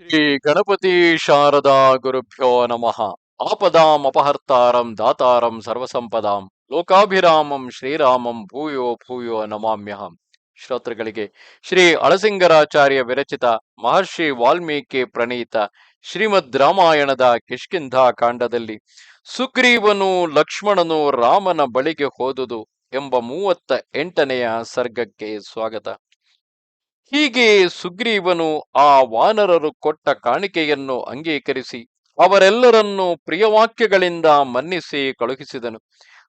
ಶ್ರೀ ಗಣಪತಿ ಶಾರದಾ ಗುರುಭ್ಯೋ ನಮಃ. ಆಪದಾಂ ಅಪಹರ್ತಾರಂ ದಾತಾರಂ ಸರ್ವಸಂಪದಾಂ ಲೋಕಾಭಿರಾಮಂ ಶ್ರೀರಾಮಂ ಭೂಯೋ ಭೂಯೋ ನಮಾಮ್ಯಹಂ. ಶ್ರೋತೃಗಳಿಗೆ ಶ್ರೀ ಅಳಸಿಂಗರಾಚಾರ್ಯ ವಿರಚಿತ ಮಹರ್ಷಿ ವಾಲ್ಮೀಕಿ ಪ್ರಣೀತ ಶ್ರೀಮದ್ ರಾಮಾಯಣದ ಕಿಷ್ಕಿಂಧಾ ಕಾಂಡದಲ್ಲಿ ಸುಗ್ರೀವನು ಲಕ್ಷ್ಮಣನು ರಾಮನ ಬಳಿಗೆ ಹೋದುದು ಎಂಬ ಮೂವತ್ತ ಎಂಟನೆಯ ಸರ್ಗಕ್ಕೆ ಸ್ವಾಗತ. ಹೀಗೆ ಸುಗ್ರೀವನು ಆ ವಾನರರು ಕೊಟ್ಟ ಕಾಣಿಕೆಯನ್ನು ಅಂಗೀಕರಿಸಿ ಅವರೆಲ್ಲರನ್ನೂ ಪ್ರಿಯವಾಕ್ಯಗಳಿಂದ ಮನ್ನಿಸಿ ಕಳುಹಿಸಿದನು.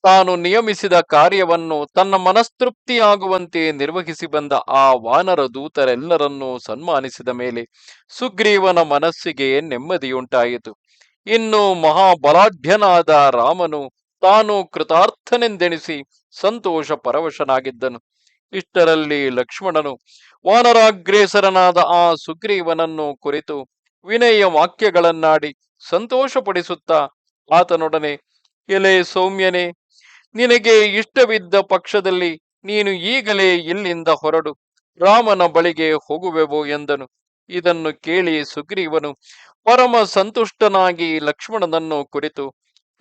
ತಾನು ನಿಯಮಿಸಿದ ಕಾರ್ಯವನ್ನು ತನ್ನ ಮನಸ್ತೃಪ್ತಿಯಾಗುವಂತೆ ನಿರ್ವಹಿಸಿ ಬಂದ ಆ ವಾನರ ದೂತರೆಲ್ಲರನ್ನೂ ಸನ್ಮಾನಿಸಿದ ಮೇಲೆ ಸುಗ್ರೀವನ ಮನಸ್ಸಿಗೆ ನೆಮ್ಮದಿಯುಂಟಾಯಿತು. ಇನ್ನು ಮಹಾಬಲಾಢ್ಯನಾದ ರಾಮನು ತಾನು ಕೃತಾರ್ಥನೆಂದೆಣಿಸಿ ಸಂತೋಷ ಪರವಶನಾಗಿದ್ದನು. ಇಷ್ಟರಲ್ಲಿ ಲಕ್ಷ್ಮಣನು, ವಾನರಾಗ್ರೇಸರನಾದ ಆ ಸುಗ್ರೀವನನ್ನು ಕುರಿತು ವಿನಯ ವಾಕ್ಯಗಳನ್ನಾಡಿ ಸಂತೋಷಪಡಿಸುತ್ತಾ ಆತನೊಡನೆ, ಎಲೆ ಸೌಮ್ಯನೇ, ನಿನಗೆ ಇಷ್ಟವಿದ್ದ ಪಕ್ಷದಲ್ಲಿ ನೀನು ಈಗಲೇ ಇಲ್ಲಿಂದ ಹೊರಡು, ರಾಮನ ಬಳಿಗೆ ಹೋಗುವೆವು ಎಂದನು. ಇದನ್ನು ಕೇಳಿ ಸುಗ್ರೀವನು, ಪರಮ ಸಂತುಷ್ಟನಾಗಿ ಲಕ್ಷ್ಮಣನನ್ನು ಕುರಿತು,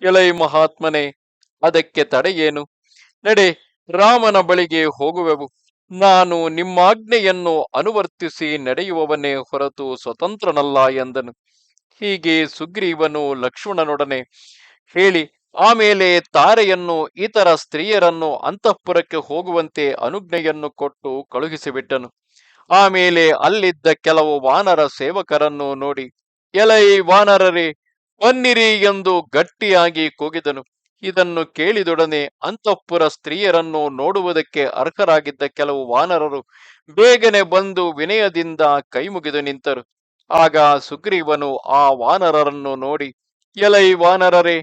ಎಲೈ ಮಹಾತ್ಮನೇ, ಅದಕ್ಕೆ ತಡೆಯೇನು? ನಡೆ ರಾಮನ ಬಳಿಗೆ ಹೋಗುವೆವು. ನಾನು ನಿಮ್ಮಾಜ್ಞೆಯನ್ನು ಅನುವರ್ತಿಸಿ ನಡೆಯುವವನೇ ಹೊರತು ಸ್ವತಂತ್ರನಲ್ಲ ಎಂದನು. ಹೀಗೆ ಸುಗ್ರೀವನು ಲಕ್ಷ್ಮಣನೊಡನೆ ಹೇಳಿ ಆಮೇಲೆ ತಾರೆಯನ್ನು ಇತರ ಸ್ತ್ರೀಯರನ್ನು ಅಂತಃಪುರಕ್ಕೆ ಹೋಗುವಂತೆ ಅನುಜ್ಞೆಯನ್ನು ಕೊಟ್ಟು ಕಳುಹಿಸಿಬಿಟ್ಟನು. ಆಮೇಲೆ ಅಲ್ಲಿದ್ದ ಕೆಲವು ವಾನರ ಸೇವಕರನ್ನು ನೋಡಿ, ಎಲೈ ವಾನರರೇ, ಬನ್ನಿರಿ ಎಂದು ಗಟ್ಟಿಯಾಗಿ ಕೂಗಿದನು. ಇದನ್ನು ಕೇಳಿದೊಡನೆ ಅಂತಃಪುರ ಸ್ತ್ರೀಯರನ್ನು ನೋಡುವುದಕ್ಕೆ ಅರ್ಹರಾಗಿದ್ದ ಕೆಲವು ವಾನರರು ಬೇಗನೆ ಬಂದು ವಿನಯದಿಂದ ಕೈಮುಗಿದು ನಿಂತರು. ಆಗ ಸುಗ್ರೀವನು ಆ ವಾನರರನ್ನು ನೋಡಿ, ಎಲೈ ವಾನರರೇ,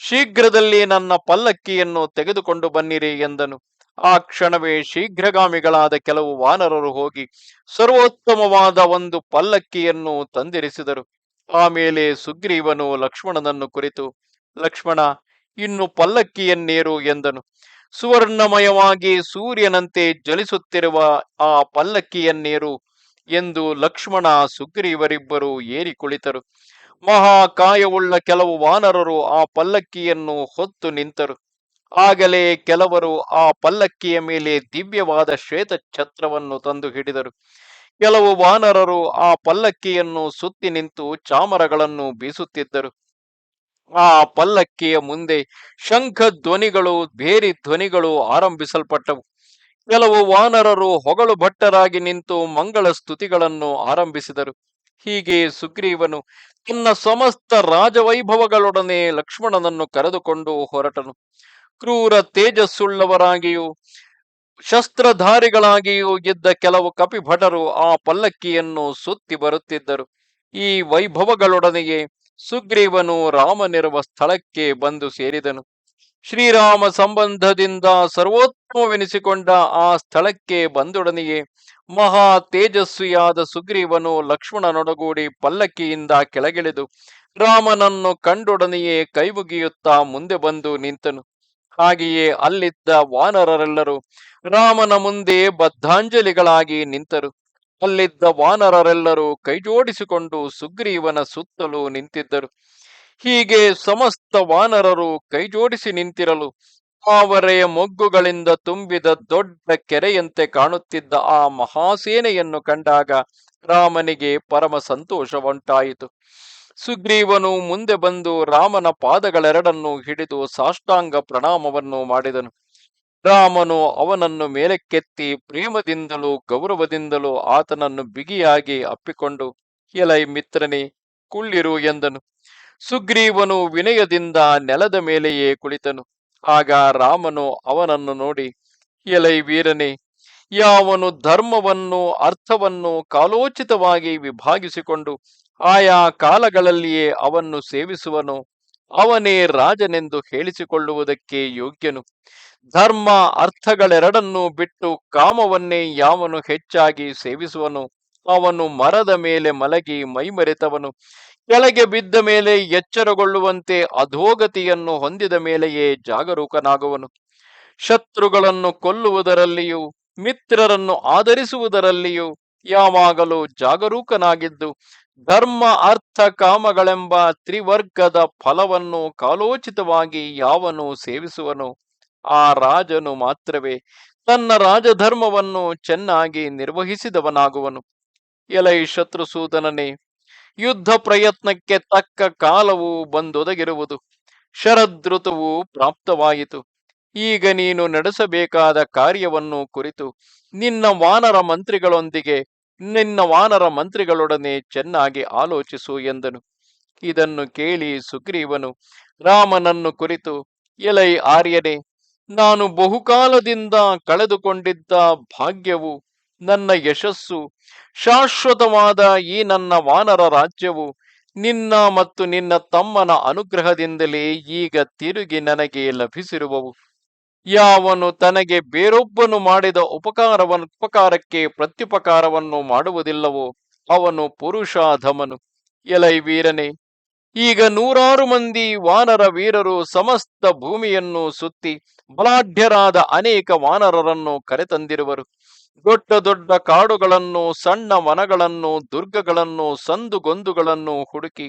ಶೀಘ್ರದಲ್ಲಿ ನನ್ನ ಪಲ್ಲಕ್ಕಿಯನ್ನು ತೆಗೆದುಕೊಂಡು ಬನ್ನಿರಿ ಎಂದನು. ಆ ಕ್ಷಣವೇ ಶೀಘ್ರಗಾಮಿಗಳಾದ ಕೆಲವು ವಾನರರು ಹೋಗಿ ಸರ್ವೋತ್ತಮವಾದ ಒಂದು ಪಲ್ಲಕ್ಕಿಯನ್ನು ತಂದಿರಿಸಿದರು. ಆಮೇಲೆ ಸುಗ್ರೀವನು ಲಕ್ಷ್ಮಣನನ್ನು ಕುರಿತು, ಲಕ್ಷ್ಮಣ ಇನ್ನು ಪಲ್ಲಕ್ಕಿಯನ್ನೇರು ಎಂದನು. ಸುವರ್ಣಮಯವಾಗಿ ಸೂರ್ಯನಂತೆ ಜಲಿಸುತ್ತಿರುವ ಆ ಪಲ್ಲಕ್ಕಿಯನ್ನೇರು ಎಂದು ಲಕ್ಷ್ಮಣ, ಸುಗ್ರೀವರಿಬ್ಬರು ಏರಿ ಕುಳಿತರು. ಮಹಾಕಾಯವುಳ್ಳ ಕೆಲವು ವಾನರರು ಆ ಪಲ್ಲಕ್ಕಿಯನ್ನು ಹೊತ್ತು ನಿಂತರು. ಆಗಲೇ ಕೆಲವರು ಆ ಪಲ್ಲಕ್ಕಿಯ ಮೇಲೆ ದಿವ್ಯವಾದ ಶ್ವೇತ ಛತ್ರವನ್ನು ತಂದು ಹಿಡಿದರು. ಕೆಲವು ವಾನರರು ಆ ಪಲ್ಲಕ್ಕಿಯನ್ನು ಸುತ್ತಿ ನಿಂತು ಚಾಮರಗಳನ್ನು ಬೀಸುತ್ತಿದ್ದರು. ಆ ಪಲ್ಲಕ್ಕಿಯ ಮುಂದೆ ಶಂಖ ಧ್ವನಿಗಳು ಬೇರಿ ಧ್ವನಿಗಳು ಆರಂಭಿಸಲ್ಪಟ್ಟವು. ಕೆಲವು ವಾನರರು ಹೊಗಳು ಭಟ್ಟರಾಗಿ ನಿಂತು ಮಂಗಳ ಸ್ತುತಿಗಳನ್ನು ಆರಂಭಿಸಿದರು. ಹೀಗೆ ಸುಗ್ರೀವನು ತನ್ನ ಸಮಸ್ತ ರಾಜವೈಭವಗಳೊಡನೆ ಲಕ್ಷ್ಮಣನನ್ನು ಕರೆದುಕೊಂಡು ಹೊರಟನು. ಕ್ರೂರ ತೇಜಸ್ಸುಳ್ಳವರಾಗಿಯೂ, ಶಸ್ತ್ರಧಾರಿಗಳಾಗಿಯೂ ಇದ್ದ ಕೆಲವು ಕಪಿಭಟರು ಆ ಪಲ್ಲಕ್ಕಿಯನ್ನು ಸುತ್ತಿ ಬರುತ್ತಿದ್ದರು. ಈ ವೈಭವಗಳೊಡನೆಯೇ ಸುಗ್ರೀವನು ರಾಮನಿರುವ ಸ್ಥಳಕ್ಕೆ ಬಂದು ಸೇರಿದನು. ಶ್ರೀರಾಮ ಸಂಬಂಧದಿಂದ ಸರ್ವೋತ್ತಮವೆನಿಸಿಕೊಂಡ ಆ ಸ್ಥಳಕ್ಕೆ ಬಂದೊಡನೆಯೇ ಮಹಾ ತೇಜಸ್ವಿಯಾದ ಸುಗ್ರೀವನು ಲಕ್ಷ್ಮಣನೊಡಗೂಡಿ ಪಲ್ಲಕ್ಕಿಯಿಂದ ಕೆಳಗಿಳಿದು ರಾಮನನ್ನು ಕಂಡೊಡನೆಯೇ ಕೈಮುಗಿಯುತ್ತಾ ಮುಂದೆ ಬಂದು ನಿಂತನು. ಹಾಗೆಯೇ ಅಲ್ಲಿದ್ದ ವಾನರರೆಲ್ಲರೂ ರಾಮನ ಮುಂದೆ ಬದ್ಧಾಂಜಲಿಗಳಾಗಿ ನಿಂತರು. ಅಲ್ಲಿದ್ದ ವಾನರರೆಲ್ಲರೂ ಕೈಜೋಡಿಸಿಕೊಂಡು ಸುಗ್ರೀವನ ಸುತ್ತಲೂ ನಿಂತಿದ್ದರು. ಹೀಗೆ ಸಮಸ್ತ ವಾನರರು ಕೈಜೋಡಿಸಿ ನಿಂತಿರಲು ಅವರೆಯ ಮೊಗ್ಗುಗಳಿಂದ ತುಂಬಿದ ದೊಡ್ಡ ಕೆರೆಯಂತೆ ಕಾಣುತ್ತಿದ್ದ ಆ ಮಹಾಸೇನೆಯನ್ನು ಕಂಡಾಗ ರಾಮನಿಗೆ ಪರಮ ಸಂತೋಷವುಂಟಾಯಿತು. ಸುಗ್ರೀವನು ಮುಂದೆ ಬಂದು ರಾಮನ ಪಾದಗಳೆರಡನ್ನು ಹಿಡಿದು ಸಾಷ್ಟಾಂಗ ಪ್ರಣಾಮವನ್ನು ಮಾಡಿದನು. ರಾಮನು ಅವನನ್ನು ಮೇಲಕ್ಕೆತ್ತಿ ಪ್ರೇಮದಿಂದಲೂ ಗೌರವದಿಂದಲೂ ಆತನನ್ನು ಬಿಗಿಯಾಗಿ ಅಪ್ಪಿಕೊಂಡು, ಎಲೈ ಮಿತ್ರನೇ, ಕುಳ್ಳಿರು ಎಂದನು. ಸುಗ್ರೀವನು ವಿನಯದಿಂದ ನೆಲದ ಮೇಲೆಯೇ ಕುಳಿತನು. ಆಗ ರಾಮನು ಅವನನ್ನು ನೋಡಿ, ಎಲೈ ವೀರನೇ, ಯಾವನು ಧರ್ಮವನ್ನು, ಅರ್ಥವನ್ನು ಕಾಲೋಚಿತವಾಗಿ ವಿಭಾಗಿಸಿಕೊಂಡು ಆಯಾ ಕಾಲಗಳಲ್ಲಿಯೇ ಅವನ್ನು ಸೇವಿಸುವನು, ಅವನೇ ರಾಜನೆಂದು ಹೇಳಿಸಿಕೊಳ್ಳುವುದಕ್ಕೆ ಯೋಗ್ಯನು. ಧರ್ಮ ಅರ್ಥಗಳೆರಡನ್ನೂ ಬಿಟ್ಟು ಕಾಮವನ್ನೇ ಯಾವನು ಹೆಚ್ಚಾಗಿ ಸೇವಿಸುವನು? ಅವನು ಮರದ ಮೇಲೆ ಮಲಗಿ ಮೈಮರೆತವನು. ಕೆಳಗೆ ಬಿದ್ದ ಮೇಲೆ ಎಚ್ಚರಗೊಳ್ಳುವಂತೆ ಅಧೋಗತಿಯನ್ನು ಹೊಂದಿದ ಮೇಲೆಯೇ ಜಾಗರೂಕನಾಗುವನು. ಶತ್ರುಗಳನ್ನು ಕೊಲ್ಲುವುದರಲ್ಲಿಯೂ, ಮಿತ್ರರನ್ನು ಆಧರಿಸುವುದರಲ್ಲಿಯೂ ಯಾವಾಗಲೂ ಜಾಗರೂಕನಾಗಿದ್ದು, ಧರ್ಮ ಅರ್ಥ ಕಾಮಗಳೆಂಬ ತ್ರಿವರ್ಗದ ಫಲವನ್ನು ಕಾಲೋಚಿತವಾಗಿ ಯಾವನು ಸೇವಿಸುವನು? ಆ ರಾಜನು ಮಾತ್ರವೇ ತನ್ನ ರಾಜಧರ್ಮವನ್ನು ಚೆನ್ನಾಗಿ ನಿರ್ವಹಿಸಿದವನಾಗುವನು. ಎಲೈ ಶತ್ರುಸೂದನನೇ ಯುದ್ಧ ಪ್ರಯತ್ನಕ್ಕೆ ತಕ್ಕ ಕಾಲವು ಬಂದೊದಗಿರುವುದು. ಶರದೃತುವು ಪ್ರಾಪ್ತವಾಯಿತು. ಈಗ ನೀನು ನಡೆಸಬೇಕಾದ ಕಾರ್ಯವನ್ನು ಕುರಿತು ನಿನ್ನ ವಾನರ ಮಂತ್ರಿಗಳೊಂದಿಗೆ, ನಿನ್ನ ವಾನರ ಮಂತ್ರಿಗಳೊಡನೆ ಚೆನ್ನಾಗಿ ಆಲೋಚಿಸು ಎಂದನು. ಇದನ್ನು ಕೇಳಿ ಸುಗ್ರೀವನು ರಾಮನನ್ನು ಕುರಿತು, ಎಲೈ ಆರ್ಯನೇ ನಾನು ಬಹುಕಾಲದಿಂದ ಕಳೆದುಕೊಂಡಿದ್ದ ಭಾಗ್ಯವು ನನ್ನ ಯಶಸ್ಸು. ಶಾಶ್ವತವಾದ ಈ ನನ್ನ ವಾನರ ರಾಜ್ಯವು ನಿನ್ನ ಮತ್ತು ನಿನ್ನ ತಮ್ಮನ ಅನುಗ್ರಹದಿಂದಲೇ ಈಗ ತಿರುಗಿ ನನಗೆ ಲಭಿಸಿರುವವು. ಯಾವನು ತನಗೆ ಬೇರೊಬ್ಬನು ಮಾಡಿದ ಉಪಕಾರವನ್ನು ಉಪಕಾರಕ್ಕೆ ಪ್ರತ್ಯುಪಕಾರವನ್ನು ಮಾಡುವುದಿಲ್ಲವೋ ಅವನು ಪುರುಷಾಧಮನು. ಎಲೈ ವೀರನೇ ಈಗ ನೂರಾರು ಮಂದಿ ವಾನರ ವೀರರು ಸಮಸ್ತ ಭೂಮಿಯನ್ನು ಸುತ್ತಿ ಬಲಾಢ್ಯರಾದ ಅನೇಕ ವಾನರರನ್ನು ಕರೆತಂದಿರುವರು. ದೊಡ್ಡ ದೊಡ್ಡ ಕಾಡುಗಳನ್ನು, ಸಣ್ಣ ವನಗಳನ್ನು, ದುರ್ಗಗಳನ್ನು ಸಂದುಗೊಂದುಗಳನ್ನು ಹುಡುಕಿ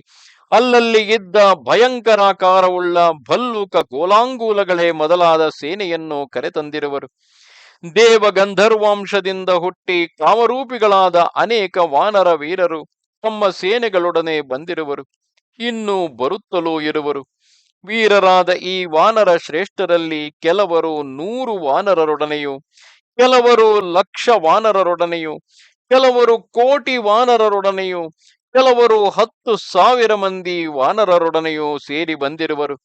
ಅಲ್ಲಲ್ಲಿ ಇದ್ದ ಭಯಂಕರಾಕಾರವುಳ್ಳ ಭಲ್ಲೂಕ ಗೋಲಾಂಗೂಲಗಳೇ ಮೊದಲಾದ ಸೇನೆಯನ್ನು ಕರೆತಂದಿರುವರು. ದೇವ ಗಂಧರ್ವಾಂಶದಿಂದ ಹುಟ್ಟಿ ಕಾಮರೂಪಿಗಳಾದ ಅನೇಕ ವಾನರ ವೀರರು ತಮ್ಮ ಸೇನೆಗಳೊಡನೆ ಬಂದಿರುವರು. ಇನ್ನು ಬರುತ್ತಲೂ ಇರುವರು. ವೀರರಾದ ಈ ವಾನರ ಶ್ರೇಷ್ಠರಲ್ಲಿ ಕೆಲವರು ನೂರು ವಾನರರೊಡನೆಯೂ, ಕೆಲವರು ಲಕ್ಷ ವಾನರರೊಡನೆಯು, ಕೆಲವರು ಕೋಟಿ ವಾನರರೊಡನೆಯೂ, ಕೆಲವರು ಹತ್ತು ಸಾವಿರ ಮಂದಿ ವಾನರರೊಡನೆಯೂ ಸೇರಿ ಬಂದಿರುವರು.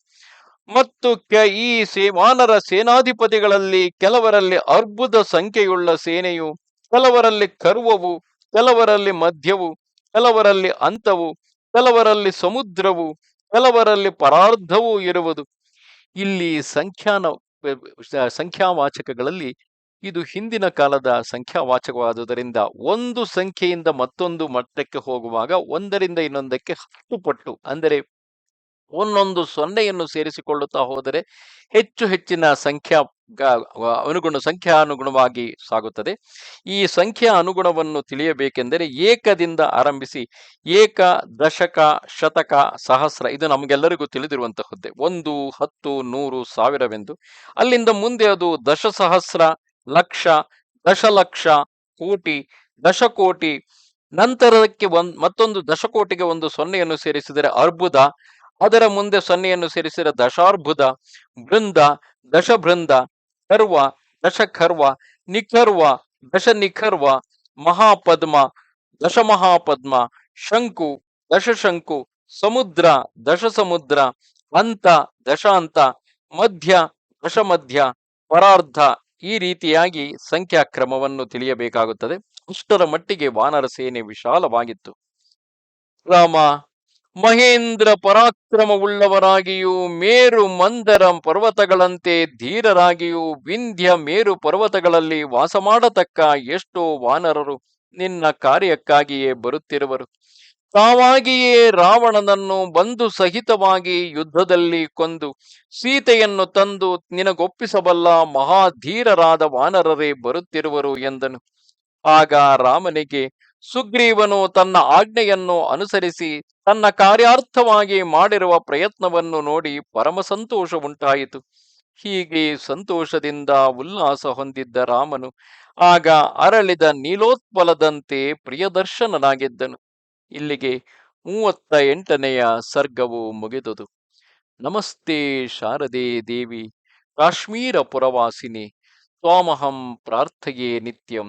ಮತ್ತು ಈ ಸೇ ವಾನರ ಸೇನಾಧಿಪತಿಗಳಲ್ಲಿ ಕೆಲವರಲ್ಲಿ ಅರ್ಬುದ ಸಂಖ್ಯೆಯುಳ್ಳ ಸೇನೆಯು, ಕೆಲವರಲ್ಲಿ ಕರ್ವವು, ಕೆಲವರಲ್ಲಿ ಮಧ್ಯವು, ಕೆಲವರಲ್ಲಿ ಅಂತವು ಕೆಲವರಲ್ಲಿ ಸಮುದ್ರವು, ಕೆಲವರಲ್ಲಿ ಪರಾರ್ಧವೂ ಇರುವುದು. ಇಲ್ಲಿ ಸಂಖ್ಯಾನ ಸಂಖ್ಯಾವಾಚಕಗಳಲ್ಲಿ ಇದು ಹಿಂದಿನ ಕಾಲದ ಸಂಖ್ಯಾವಾಚಕವಾದುದರಿಂದ ಒಂದು ಸಂಖ್ಯೆಯಿಂದ ಮತ್ತೊಂದು ಮಟ್ಟಕ್ಕೆ ಹೋಗುವಾಗ ಒಂದರಿಂದ ಇನ್ನೊಂದಕ್ಕೆ ಹತ್ತು ಪಟ್ಟು. ಅಂದರೆ ಒಂದೊಂದು ಸೊನ್ನೆಯನ್ನು ಸೇರಿಸಿಕೊಳ್ಳುತ್ತಾ ಹೋದರೆ ಹೆಚ್ಚು ಹೆಚ್ಚಿನ ಸಂಖ್ಯಾ ಅನುಗುಣ ಸಂಖ್ಯಾನುಗುಣವಾಗಿ ಸಾಗುತ್ತದೆ. ಈ ಸಂಖ್ಯಾ ಅನುಗುಣವನ್ನು ತಿಳಿಯಬೇಕೆಂದರೆ ಏಕದಿಂದ ಆರಂಭಿಸಿ ಏಕ, ದಶಕ, ಶತಕ, ಸಹಸ್ರ ಇದು ನಮಗೆಲ್ಲರಿಗೂ ತಿಳಿದಿರುವಂತಹದ್ದೇ. ಒಂದು, ಹತ್ತು, ನೂರು, ಸಾವಿರವೆಂದು. ಅಲ್ಲಿಂದ ಮುಂದೆ ಅದು ದಶಸಹಸ್ರ, ಲಕ್ಷ, ದಶಲಕ್ಷ, ಕೋಟಿ, ದಶಕೋಟಿ, ನಂತರಕ್ಕೆ ಒಂದ್, ಮತ್ತೊಂದು ದಶಕೋಟಿಗೆ ಒಂದು ಸೊನ್ನೆಯನ್ನು ಸೇರಿಸಿದರೆ ಅರ್ಬುದ, ಅದರ ಮುಂದೆ ಸೊನ್ನೆಯನ್ನು ಸೇರಿಸಿದರೆ ದಶಾರ್ಬುದ, ಬೃಂದ, ದಶಬೃಂದ ಖರ್ವ ದಶಖರ್ವ ನಿಖರ್ವ ದಶ ನಿಖರ್ವ ಮಹಾಪದ್ಮ, ದಶಮಹಾಪದ್ಮ, ಶಂಕು, ದಶಶಂಕು, ಸಮುದ್ರ, ದಶಸಮುದ್ರ ಅಂತ ದಶಾಂತ, ಮಧ್ಯ, ದಶಮಧ್ಯ, ಪರಾರ್ಧ ಈ ರೀತಿಯಾಗಿ ಸಂಖ್ಯಾಕ್ರಮವನ್ನು ತಿಳಿಯಬೇಕಾಗುತ್ತದೆ. ಅಷ್ಟರ ಮಟ್ಟಿಗೆ ವಾನರ ಸೇನೆ ವಿಶಾಲವಾಗಿತ್ತು. ರಾಮ ಮಹೇಂದ್ರ ಪರಾಕ್ರಮವುಳ್ಳವರಾಗಿಯೂ ಮೇರು ಮಂದರ ಪರ್ವತಗಳಂತೆ ಧೀರರಾಗಿಯೂ ವಿಂಧ್ಯ ಮೇರು ಪರ್ವತಗಳಲ್ಲಿ ವಾಸ ಮಾಡತಕ್ಕ ಎಷ್ಟೋ ವಾನರರು ನಿನ್ನ ಕಾರ್ಯಕ್ಕಾಗಿಯೇ ಬರುತ್ತಿರುವರು. ತಾವಾಗಿಯೇ ರಾವಣನನ್ನು ಬಂಧು ಸಹಿತವಾಗಿ ಯುದ್ಧದಲ್ಲಿ ಕೊಂದು ಸೀತೆಯನ್ನು ತಂದು ನಿನಗೊಪ್ಪಿಸಬಲ್ಲ ಮಹಾಧೀರರಾದ ವಾನರರೇ ಬರುತ್ತಿರುವರು ಎಂದನು. ಆಗ ರಾಮನಿಗೆ ಸುಗ್ರೀವನು ತನ್ನ ಆಜ್ಞೆಯನ್ನು ಅನುಸರಿಸಿ ತನ್ನ ಕಾರ್ಯಾರ್ಥವಾಗಿ ಮಾಡಿರುವ ಪ್ರಯತ್ನವನ್ನು ನೋಡಿ ಪರಮ ಸಂತೋಷ ಉಂಟಾಯಿತು. ಹೀಗೆ ಸಂತೋಷದಿಂದ ಉಲ್ಲಾಸ ಹೊಂದಿದ್ದ ರಾಮನು ಆಗ ಅರಳಿದ ನೀಲೋತ್ಪಲದಂತೆ ಪ್ರಿಯದರ್ಶನನಾಗಿದ್ದನು. ಇಲ್ಲಿಗೆ ಮೂವತ್ತ ಎಂಟನೆಯ ಸರ್ಗವು ಮುಗಿದುದು. ನಮಸ್ತೆ ಶಾರದೆ ದೇವಿ, ಕಾಶ್ಮೀರ ಪುರವಾಸಿನಿ, ತ್ವಾಮಹಂ ಪ್ರಾರ್ಥೆಯೇ ನಿತ್ಯಂ.